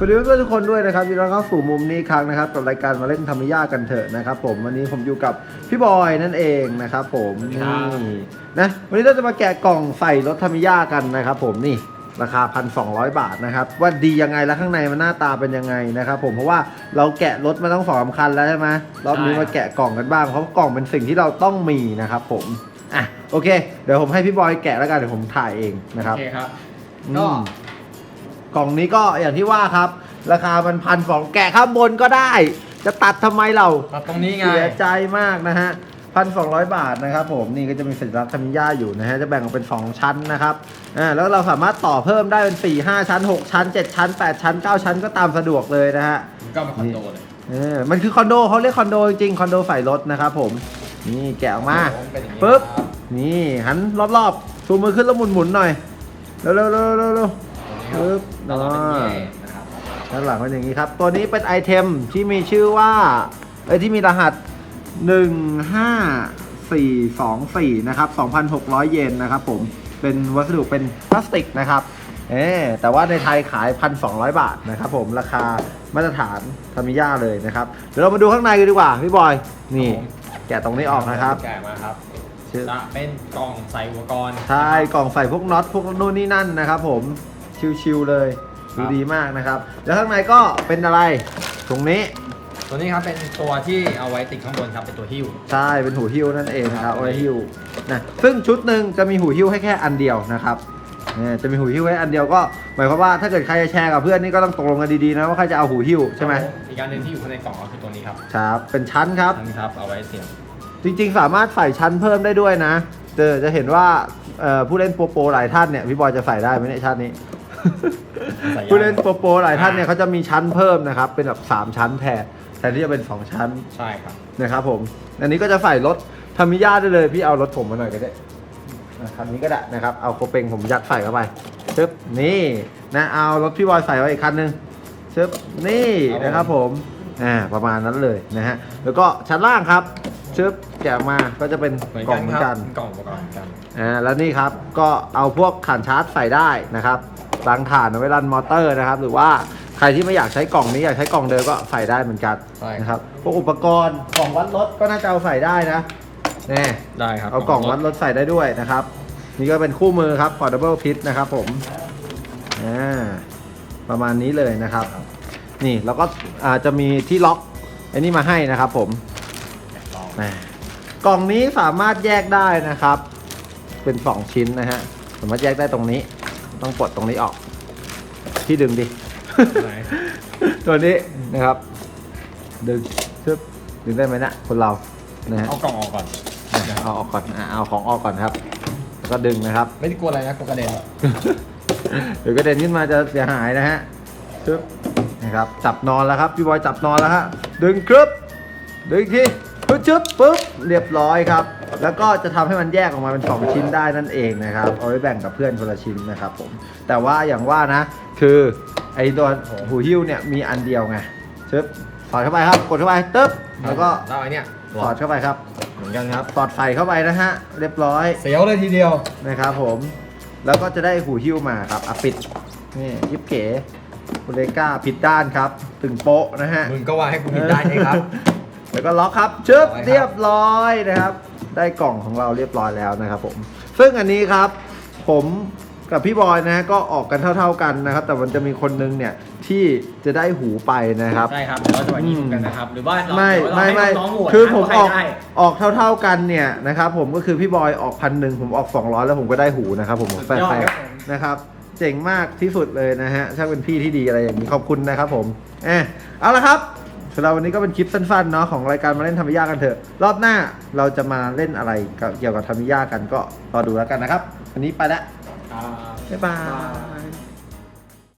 วัสดีเพื่อนๆทุกคนด้วยนะครับยินดีต้อนรับเข้าสู่มุมนี้อีกครั้งนะครับกับรายการมาเล่นธรรมยากันเถอะนะครับ ผมวันนี้ผมอยู่กับพี่บอยนั่นเองนะครับผมสวัสดีนี่ครับนะวันนี้เราจะมาแกะกล่องใส่รถธรรมยากันนะครับ ผมนี่ราคา 1,200 บาทนะครับว่าดียังไงแล้วข้างในมันหน้าตาเป็นยังไงนะครับ ผมเพราะว่าเราแกะรถมาต้องสองสามคันแล้วใช่ไหมรอบนี้มาแกะกล่องกันบ้างเพราะกล่องเป็นสิ่งที่เราต้องมีนะครับ ผมอะโอเค เดี๋ยวผมให้พี่บอยแกะแล้วกันเดี๋ยวผมถ่ายเองนะครับโอเคครับอืมก็ กล่องนี้ก็อย่างที่ว่าครับ ราคามันพันสองแกะข้างบนก็ได้ จะตัดทำไมเราตัดตรงนี้ไง เสียใจมากนะฮะพันสองร้อยบาทนะครับผมนี่ก็จะมีสัญลักษณ์ธรรมย่าอยู่นะฮะจะแบ่งออกเป็น 2 ชั้นนะครับอ่าแล้วเราสามารถต่อเพิ่มได้เป็น 4 5 ชั้น 6 ชั้น 7 ชั้น 8 ชั้น 9 ชั้นก็ตามสะดวกเลยนะฮะ ก็มาคอนโดเลยเออมันคือคอนโดเขาเรียกคอนโดจริงๆคอนโดใส่รถนะครับผม นี่แกะออกมาเป็นอย่างนี้ปึ๊บ ครับนี่หันรอบๆซูมมือขึ้นแล้วหมุนๆหน่อย เร็วๆเร็ วๆเร็วๆเร็วปึ๊บแล้วก็เป็นอย่างนี้นะครับด้านหลังเป็นอย่างนี้ครับ ตัวนี้เป็นไอเทมที่มีชื่อว่าไอยที่มีรหัส 15424 นะครับ 2,600 เยนนะครับผม เป็นวัสดุเป็นพลาสติกนะครับ เออแต่ว่าในไทยขาย 1,200 บาทนะครับผม ราคามาตรฐานทามิยาเลยนะครับ เดี๋ยวเรามาดูข้างในกันดีกว่า พี่บอย นี่ แกะตรงนี้ออกนะครับ แกะมาครับชื่อจะเป็นกล่องใส่อุปกรณ์ใช่ กล่องใส่พวกน็อตพวกนู่นนี่นั่นนะครับผม ชิวๆเลยครัดูบ ดีมากนะครับ แล้วข้างในก็เป็นอะไรตรงนี้ตัวนี้ครับเป็นตัวที่เอาไว้ติดข้างบนครับเป็นตัวหิ้ว ใช่เป็นหูหิ้วนั่นเองนะครับครับเอาไว้หิ้วนะซึ่งชุดหนึ่งจะมีหูหิ้วให้แค่อันเดียวนะครับเนี่ยจะมีหูหิ้วให้อันเดียวก็หมายความว่าถ้าเกิดใครจะแชร์กับเพื่อนนี่ก็ต้องตกลงกันดีๆนะว่าใครจะเอาหูหิ้วใช่ไหมอีกการหนึ่งที่อยู่ข้างในกล่องก็คือตัวนี้ครับครับเป็นชั้นครับ อันนี้ครับเอาไว้เสียบ จริงๆ สามารถใส่ชั้นเพิ่มได้ด้วยนะ เจอจะเห็นว่าเอ่อผู้เล่นโปรโปรหลายท่านเนี่ยพี่บอยจะใส่ได้ไหมเนี่ยชาตินี้ใส่ยาง ผู้เล่นโปรโปรหลายท่านเนี่ยเขาจะมีชั้นเพิ่มนะครับ เป็นแบบ3ชั้นแทนแทนที่จะเป็น 2 ชั้นใช่ครับนะครับผม อันนี้ก็จะใส่รถทามิยาได้เลยพี่เอารถผมมาหน่อยก็ได้อะคันนี้ก็ได้นะครับ เอาโคเปงผมยัดใส่เข้าไปชึบนี่นะเอารถพี่บอยใส่ไว้อีกคันหนึงชึบนี่นะครับผมอ่าประมาณนั้นเลยนะฮะแล้วก็ชั้นล่างครับชึบ แกะออกมาก็จะเป็นเหมือนกล่กัองนเหมือคนรักับนกล่องอุปกรณ์เหมือนกันอ่าแล้วนี่ครับก็เอาพวกขานชาร์จใส่ได้นะครับรังถ่านเอาไว้รันมอเตอร์นะครับ หรือว่าใครที่ไม่อยากใช้กล่องนี้อยากใช้กล่องเดิมก็ใส่ได้เหมือนกันใช่ นะครับพวกอุปกรณ์กล่องวัดรถก็น่าจะเอาใส่ได้นะแน่ได้ครับเอากล่องวัดรถใส่ได้ด้วยนะครับ นี่ก็เป็นคู่มือครับ portable pit นะครับผมอ่าประมาณนี้เลยนะครับ นี่แล้วก็อาจจะมีที่ล็อกไอ้นี่มาให้นะครับผมกล่องแหม่ กล่องนี้สามารถแยกได้นะครับ เป็น 2 ชิ้นนะฮะ สามารถแยกได้ตรงนี้ ต้องปลดตรงนี้ออก ที่ดึงดิ ไหน ตัวนี้นะครับ ดึงชึบดึงได้ไหมนะคนเรา นะฮะเอากล่องออกก่อน เอาออกก่อนอะเอาของออกก่อนครับ แล้วก็ดึงนะครับ ไม่ได้กลัวอะไรนะกลัวกระเด็นเดี๋ยวกระเด็นขึ้นมาจะเสียหายนะฮะชึบนะครับ จับนอนแล้วครับ พี่บอยจับนอนแล้วฮะ ดึงครึบดึงอีกที ปึ๊บชึบปึ๊บเรียบร้อยครับ แล้วก็จะทำให้มันแยกออกมาเป็น 2 ชิ้นได้นั่นเองนะครับ เอาไว้แบ่งกับเพื่อนคนละชิ้นนะครับผม แต่ว่าอย่างว่านะ คือไอ้ตัวหูหิ้วเนี่ยมีอันเดียวไงชึบสอดเข้าไปครับ กดเข้าไปตึ๊บ แล้วก็แล้วไอ้เนี่ยสอดเข้าไปครับ เหมือนกันครับสอดใส่เข้าไปนะฮะ เรียบร้อย เสียวเลยทีเดียว นะครับผม แล้วก็จะได้หูหิ้วมาครับอะปิด นี่ยิบเก๋โบเลก้าผิดด้านครับถึงโป๊ะนะฮะ มึงก็ว่าให้กูผิดได้ใช่ครับ แล้วก็ล็อกครับชึบร้อยครับเรียบร้อยนะครับ ได้กล่องของเราเรียบร้อยแล้วนะครับผม ซึ่งอันนี้ครับ ผมกับพี่บอยนะฮะก็ออกกันเท่า ๆกันนะครับ แต่มันจะมีคนนึงเนี่ยที่จะได้หูไปนะครับ ใช่ครับเดี๋ยวเราจะมายิงกันนะครับ หรือว่าเราไม่เดี๋ยวเราไม่ให้ไม่น้องๆโหวตคือนะผมว่าออกใครได้ออกเท่า ๆกันเนี่ยนะครับ ผมก็คือพี่บอยออกพันหนึ่งผมออก 200 แล้วผมก็ได้หูนะครับ ผมสุดแฟยอดร์ครับผมๆนะครับเจ๋งมากที่สุดเลยนะฮะช่างเป็นพี่ที่ดีอะไรอย่างนี้ขอบคุณนะครับผมเออเอาละครับ สำหรับวันนี้ก็เป็นคลิปสั้นๆเนาะของรายการมาเล่นธรรมิยากันเถอะ รอบหน้าเราจะมาเล่นอะไรกับเกี่ยวกับธรรมิยากันก็รอดูแล้วกันนะครับ วันนี้ไปละอ่าบ๊ายบาย